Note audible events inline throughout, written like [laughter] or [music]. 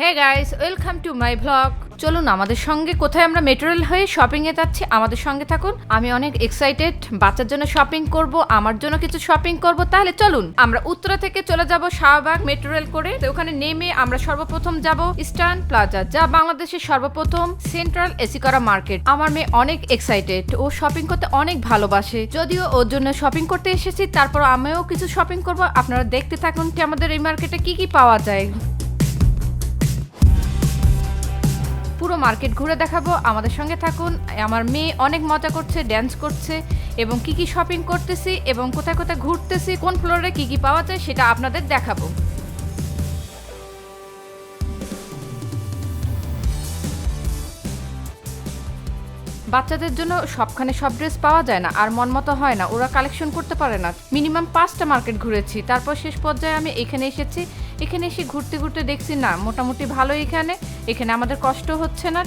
Hey guys welcome to my blog চলুন, আমাদের সঙ্গে কোথায় আমরা মেটেরিয়াল হয়ে শপিং এ যাচ্ছি, আমাদের সঙ্গে থাকুন। আমি অনেক এক্সাইটেড বাচ্চার জন্য শপিং করব, আমার জন্য কিছু শপিং করব। তাহলে চলুন, আমরা উত্তরা থেকে চলে যাব শাহবাগ মেটেরিয়াল করে। তো ওখানে নেমে আমরা সর্বপ্রথম যাব ইস্টার্ন প্লাজা যা বাংলাদেশের সর্বপ্রথম সেন্ট্রাল এসি করা মার্কেট আমার মেয়ে অনেক এক্সাইটেড ও শপিং করতে অনেক ভালোবাসে। যদিও ওর জন্য শপিং করতে এসেছি তারপর আমিও কিছু শপিং করব। আপনারা দেখতে থাকুন কি আমাদের এই মার্কেটে কি কি পাওয়া যায়। পুরো মার্কেট ঘুরে দেখাবো। আমাদের সঙ্গে থাকুন। আমার মেয়ে অনেক মজা করছে ড্যান্স করছে এবং কি কি শপিং করতেছি এবং কোথায় কোথায় ঘুরতেছি, কোন ফ্লোরে কি কি পাওয়া যায় সেটা আপনাদের দেখাবো। বাচ্চাদের জন্য সবখানে সব ড্রেস পাওয়া যায় না, আর মন মতো হয় না। ওরা কালেকশন করতে পারে না। মিনিমাম পাঁচটা মার্কেট ঘুরেছি। তারপর শেষ পর্যায়ে আমি এখানে এসেছি। এখানে এসে ঘুরতে ঘুরতে দেখছি, না, মোটামুটি ভালো এখানে। এখানে আমাদের কষ্ট হচ্ছে না।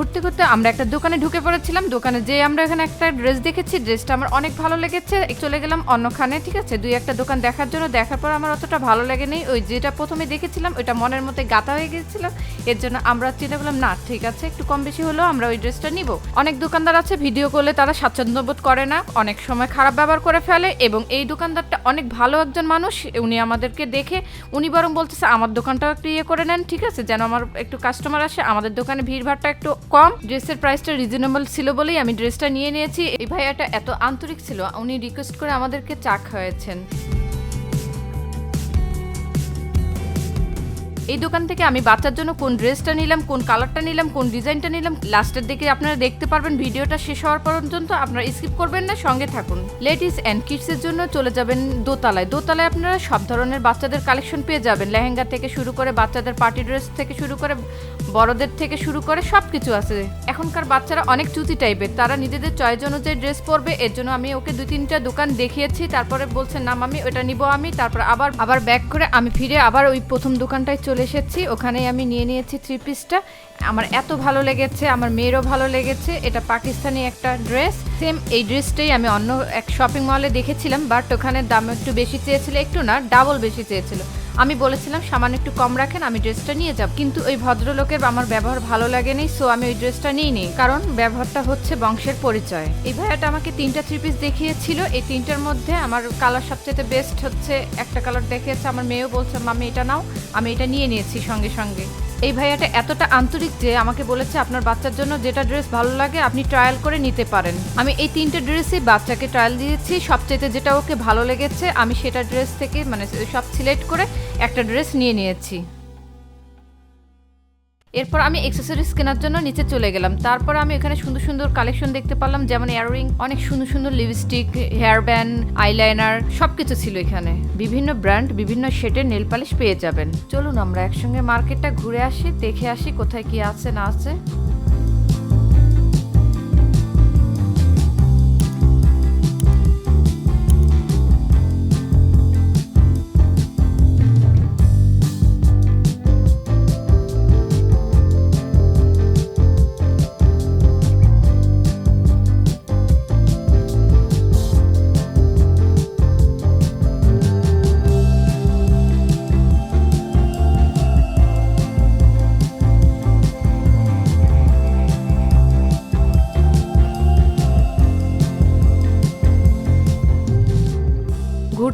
ঘুরতে ঘুরতে আমরা একটা দোকানে ঢুকে পড়েছিলাম। দোকানে যে আমরা এখানে একটা ড্রেস দেখেছি। ড্রেসটা আমার অনেক ভালো লেগেছে। চলে গেলাম অন্যখানে, ঠিক আছে? দুই একটা দোকান দেখার জন্য। দেখার পর আমার অতটা ভালো লাগেনি। ওই যেটা প্রথমে দেখেছিলাম, ওইটা মনের মধ্যে গাতা হয়ে গেছিল এর জন্য আমরা চিন্তা করলাম, না, ঠিক আছে, একটু কম বেশি হলেও আমরা ওই ড্রেসটা নিব। অনেক দোকানদার আছে, ভিডিও করলে তারা স্বাচ্ছন্দ্য বোধ করে না। অনেক সময় খারাপ ব্যবহার করে ফেলে এবং এই দোকানদারটা অনেক ভালো একজন মানুষ। উনি আমাদেরকে দেখে, উনি বরং বলতেছে, আমার দোকানটাও একটু ইয়ে করে নেন, ঠিক আছে? যেন আমার একটু কাস্টমার আসে, আমাদের দোকানে ভিড়ভাড়টা একটু কম, ড্রেসের প্রাইসটা রিজনেবল ছিল বলেই আমি ড্রেসটা নিয়ে নিয়েছি। এই ভাইয়াটা এত আন্তরিক ছিল, উনি রিকোয়েস্ট করে আমাদেরকে চা খাওয়াচ্ছেন এই দোকান থেকে আমি বাচ্চার জন্য কোন ড্রেসটা নিলাম, কোন কালারটা নিলাম, কোন ডিজাইনটা নিলাম লাস্টের দিকে আপনারা দেখতে পারবেন, ভিডিওটা শেষ হওয়ার পর্যন্ত আপনারা স্কিপ করবেন না, সঙ্গে থাকুন। লেডিস অ্যান্ড কিডসের জন্য চলে যাবেন দোতলায়। দোতলায় আপনারা সব ধরনের বাচ্চাদের কালেকশন পেয়ে যাবেন। লেহেঙ্গা থেকে শুরু করে বাচ্চাদের পার্টি ড্রেস থেকে শুরু করে বড়দের থেকে শুরু করে সব কিছু আছে। এখনকার বাচ্চারা অনেক চুতি টাইপের তারা নিজেদের চয়েস অনুযায়ী ড্রেস পরবে। এর জন্য আমি ওকে দুই তিনটা দোকান দেখিয়েছি। তারপরে বলছেন নাম আমি ওটা নিব আমি। তারপর আবার আবার ব্যাক করে আমি ফিরে আবার ওই প্রথম দোকানটায় চলে এসেছি। ওখানেই আমি নিয়ে নিয়েছি থ্রি পিসটা আমার এত ভালো লেগেছে, আমার মেয়েরও ভালো লেগেছে। এটা পাকিস্তানি একটা ড্রেস সেম এই ড্রেসটাই আমি অন্য এক শপিং মলে দেখেছিলাম বাট ওখানে দাম একটু বেশি চেয়েছিল। একটু না ডাবল বেশি চেয়েছিল। আমি বলেছিলাম, সামান্য একটু কম রাখেন, আমি ড্রেসটা নিয়ে যাব। কিন্তু ওই ভদ্রলোকের আমার ব্যবহার ভালো লাগেনি সো আমি ওই ড্রেসটা নিই নি কারণ ব্যবহারটা হচ্ছে বংশের পরিচয়। এই ভাইয়াটা আমাকে তিনটা থ্রি পিস দেখিয়েছিল, এই তিনটার মধ্যে আমার কালার সবচেয়ে বেস্ট হচ্ছে, একটা কালার দেখিয়েছে, আমার মেয়েও বলছে মামি এটা নাও, আমি এটা নিয়ে নিয়েছি সঙ্গে সঙ্গে। এই ভাইয়াটা এতটা আন্তরিক যে আমাকে বলেছে আপনার বাচ্চার জন্য যেটা ড্রেস ভালো লাগে আপনি ট্রায়াল করে নিতে পারেন। আমি এই তিনটে ড্রেসই বাচ্চাকে ট্রায়াল দিয়েছি। সবচেয়ে যেটা ওকে ভালো লেগেছে, আমি সেটা ড্রেস থেকে মানে সব সিলেক্ট করে একটা ড্রেস নিয়ে নিয়েছি। এরপর আমি এক্সেসরিজ কেনার জন্য নিচে চলে গেলাম। তারপর আমি এখানে সুন্দর সুন্দর কালেকশন দেখতে পারলাম, যেমন ইয়াররিং অনেক সুন্দর সুন্দর লিপস্টিক হেয়ার ব্যান্ড আইলাইনার সবকিছু ছিল এখানে। বিভিন্ন ব্র্যান্ড বিভিন্ন শেডের নেল পালিশ পেয়ে যাবেন। চলুন আমরা একসঙ্গে মার্কেটটা ঘুরে আসি, দেখে আসি কোথায় কি আছে, না আছে।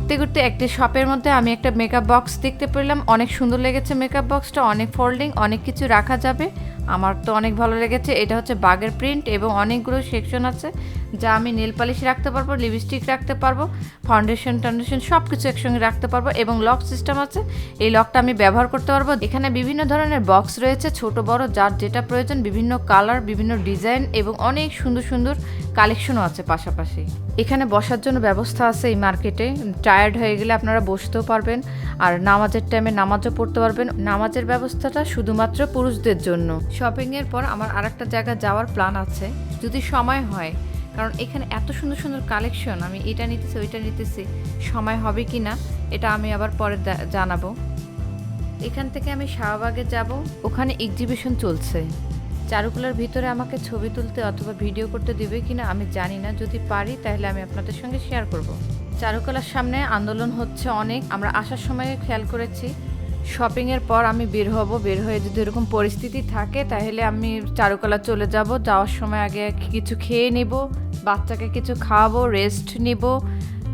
ঘুরতে ঘুরতে একটি শপের মধ্যে আমি একটা মেকআপ বক্স দেখতে পেলাম। অনেক সুন্দর লেগেছে মেকআপ বক্সটা অনেক ফোল্ডিং অনেক কিছু রাখা যাবে। আমার তো অনেক ভালো লেগেছে। এটা হচ্ছে বাগের প্রিন্ট এবং অনেকগুলো সেকশন আছে যা আমি নেল পালিশ রাখতে পারব লিপস্টিক রাখতে পারব ফাউন্ডেশন টাউন্ডেশন সব কিছু একসঙ্গে রাখতে পারব এবং লক সিস্টেম আছে। এই লকটা আমি ব্যবহার করতে পারব। এখানে বিভিন্ন ধরনের বক্স রয়েছে, ছোট, বড়, যার যেটা প্রয়োজন, বিভিন্ন কালার বিভিন্ন ডিজাইন এবং অনেক সুন্দর সুন্দর কালেকশনও আছে পাশাপাশি। এখানে বসার জন্য ব্যবস্থা আছে এই মার্কেটে টায়ার্ড হয়ে গেলে আপনারা বসতেও পারবেন আর নামাজের টাইমে নামাজও পড়তে পারবেন। নামাজের ব্যবস্থাটা শুধুমাত্র পুরুষদের জন্য। শপিংয়ের পর আমার আরেকটা জায়গা যাওয়ার প্ল্যান আছে। যদি সময় হয়, কারণ এখানে এত সুন্দর সুন্দর কালেকশন আমি এটা নিতেছি, ওইটা নিতেছি, সময় হবে কি না এটা আমি আবার পরে জানাব। এখান থেকে আমি শাহবাগে যাব, ওখানে এক্সিবিশন চলছে। চারুকলার ভিতরে আমাকে ছবি তুলতে অথবা ভিডিও করতে দিবে কিনা আমি জানি না, যদি পারি তাহলে আমি আপনাদের সঙ্গে শেয়ার করব। চারুকলার সামনে আন্দোলন হচ্ছে অনেক, আমরা আসার সময় খেয়াল করেছি শপিংয়ের পর আমি বের হব, বের হয়ে যদি এরকম পরিস্থিতি থাকে, তাহলে আমি চারুকলা চলে যাব। যাওয়ার সময় আগে কিছু খেয়ে নিব, বাচ্চাকে কিছু খাওয়াবো রেস্ট নিব।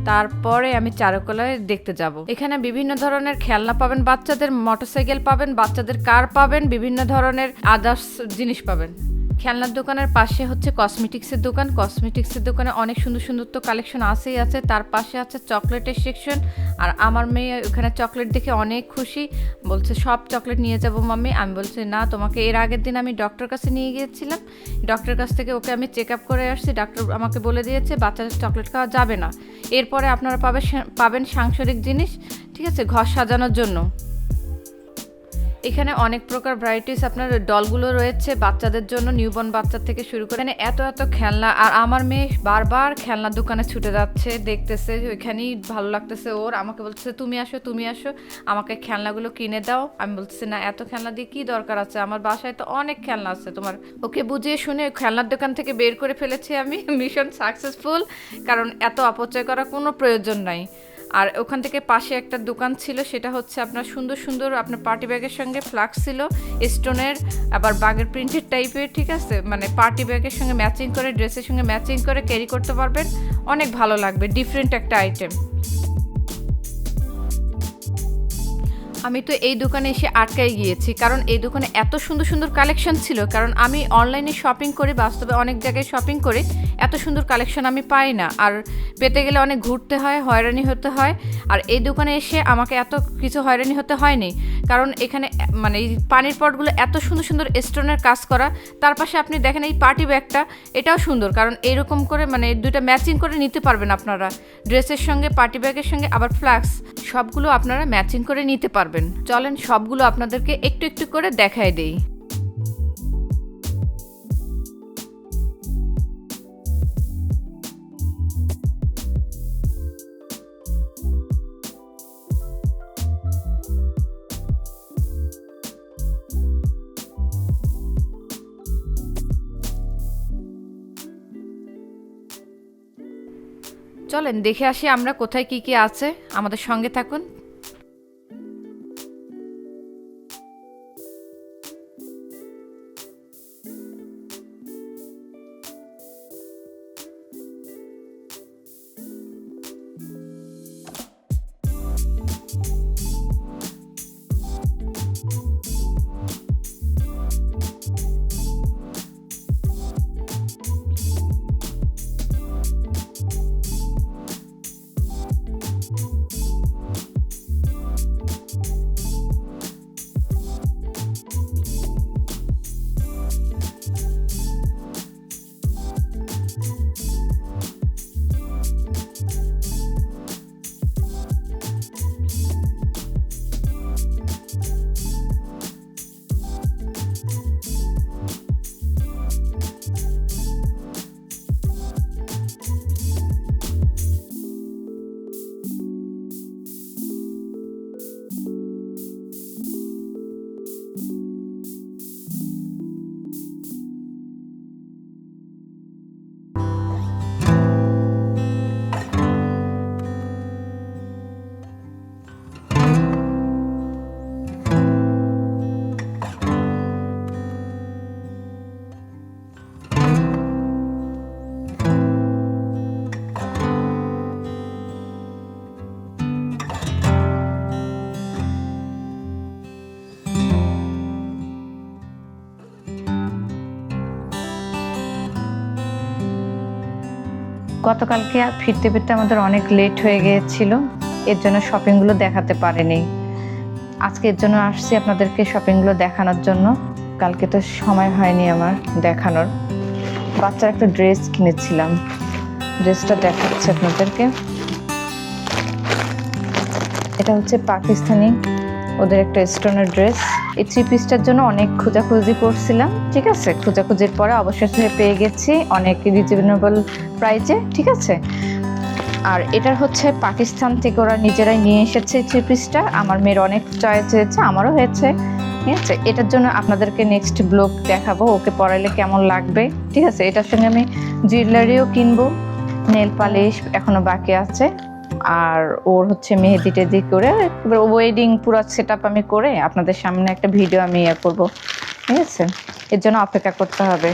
তারপরে আমি চারুকলায় দেখতে যাব। এখানে বিভিন্ন ধরনের খেলনা পাবেন বাচ্চাদের মোটরসাইকেল পাবেন, বাচ্চাদের কার পাবেন, বিভিন্ন ধরনের আদার্স জিনিস পাবেন। খেলনার দোকানের পাশে হচ্ছে কসমেটিক্সের দোকান। কসমেটিক্সের দোকানে অনেক সুন্দর সুন্দর তো কালেকশন আছেই আছে। তার পাশে আছে চকলেটের সেকশন আর আমার মেয়ে ওখানে চকলেট দেখে অনেক খুশি। বলছে, সব চকলেট নিয়ে যাব মাম্মি আমি বলছি, না, তোমাকে এর আগের দিন আমি ডক্টর কাছে নিয়ে গিয়েছিলাম। ডক্টরের কাছ থেকে ওকে আমি চেক আপ করে আসছি। ডাক্তার আমাকে বলে দিয়েছে বাচ্চাদের চকলেট খাওয়া যাবে না। এরপরে আপনারা পাবে পাবেন সাংসারিক জিনিস, ঠিক আছে, ঘর সাজানোর জন্য। এখানে অনেক প্রকার ভ্যারাইটিস আপনার ডলগুলো রয়েছে বাচ্চাদের জন্য নিউবর্ন বাচ্চা থেকে শুরু করে এখানে এত এত খেলনা। আর আমার মেয়ে বারবার খেলনার দোকানে ছুটে যাচ্ছে, দেখতেছে ওইখানেই ভালো লাগতেছে ওর, আমাকে বলতেছে, তুমি আসো তুমি আসো, আমাকে খেলনাগুলো কিনে দাও। আমি বলতেছি, না, এত খেলনা দিয়ে কি দরকার আছে? আমার বাসায় তো অনেক খেলনা আছে তোমার। ওকে বুঝিয়ে শুনে খেলনার দোকান থেকে বের করে ফেলেছি আমি। [laughs] মিশন সাকসেসফুল কারণ এত অপচয় করার কোনো প্রয়োজন নাই। আর ওখান থেকে পাশে একটা দোকান ছিল, সেটা হচ্ছে আপনার সুন্দর সুন্দর আপনার পার্টি ব্যাগের সঙ্গে ফ্লাক্স ছিল, স্টোনের, আবার বাগের প্রিন্টেড টাইপের ঠিক আছে? মানে পার্টি ব্যাগের সঙ্গে ম্যাচিং করে ড্রেসের সঙ্গে ম্যাচিং করে ক্যারি করতে পারবেন। অনেক ভালো লাগবে ডিফারেন্ট একটা আইটেম আমি তো এই দোকানে এসে আটকাই গিয়েছি, কারণ এই দোকানে এত সুন্দর সুন্দর কালেকশন ছিল, কারণ আমি অনলাইনে শপিং করি, বাস্তবে অনেক জায়গায় শপিং করি, এত সুন্দর কালেকশন আমি পাই না। আর পেতে গেলে অনেক ঘুরতে হয়, হয়রানি হতে হয়, আর এই দোকানে এসে আমাকে এত কিছু হয়রানি হতে হয়নি, কারণ এখানে মানে এই পানির পটগুলো এত সুন্দর সুন্দর স্টোনের কাজ করা, তার পাশে আপনি দেখেন এই পার্টি ব্যাগটা এটাও সুন্দর, কারণ এইরকম করে মানে দুইটা ম্যাচিং করে নিতে পারবেন আপনারা ড্রেসের সঙ্গে পার্টি ব্যাগের সঙ্গে, আবার ফ্লাক্স সবগুলো আপনারা ম্যাচিং করে নিতে পারবেন। চলেন সবগুলো আপনাদেরকে একটু একটু করে দেখায় দেই। চলেন দেখে আসি আমরা কোথায় কি কি আছে। আমাদের সঙ্গে থাকুন। গতকালকে ফিরতে ফিরতে আমাদের অনেক লেট হয়ে গিয়েছিল। এর জন্য শপিংগুলো দেখাতে পারেনি। আজকে এর জন্য আসছি আপনাদেরকে শপিংগুলো দেখানোর জন্য। কালকে তো সময় হয়নি আমার দেখানোর। বাচ্চার একটা ড্রেস কিনেছিলাম। ড্রেসটা দেখাচ্ছি আপনাদেরকে। এটা হচ্ছে পাকিস্তানি ওদের একটা স্টোনের ড্রেস। এই থ্রি পিসটার জন্য অনেক খোঁজাখুঁজি করছিলাম, ঠিক আছে? খোঁজাখুঁজির পরে অবশেষে পেয়ে গেছি অনেক রিজনেবল প্রাইজে ঠিক আছে? আর এটার হচ্ছে পাকিস্তান থেকে ওরা নিজেরাই নিয়ে এসেছে থ্রি পিসটা আমার মেয়ের অনেক চয়েস হয়েছে, আমারও হয়েছে, ঠিক আছে? এটার জন্য আপনাদেরকে নেক্সট ব্লগ দেখাবো, ওকে পরাইলে কেমন লাগবে, ঠিক আছে? এটার সঙ্গে আমি জুয়েলারিও কিনবো নেল পালিশ এখনও বাকি আছে। আর ওর হচ্ছে মেহেদি টেদি করে এবার ওয়েডিং পুরো সেট আমি করে আপনাদের সামনে একটা ভিডিও আমি ইয়ে করব, ঠিক আছে? এর জন্য অপেক্ষা করতে হবে।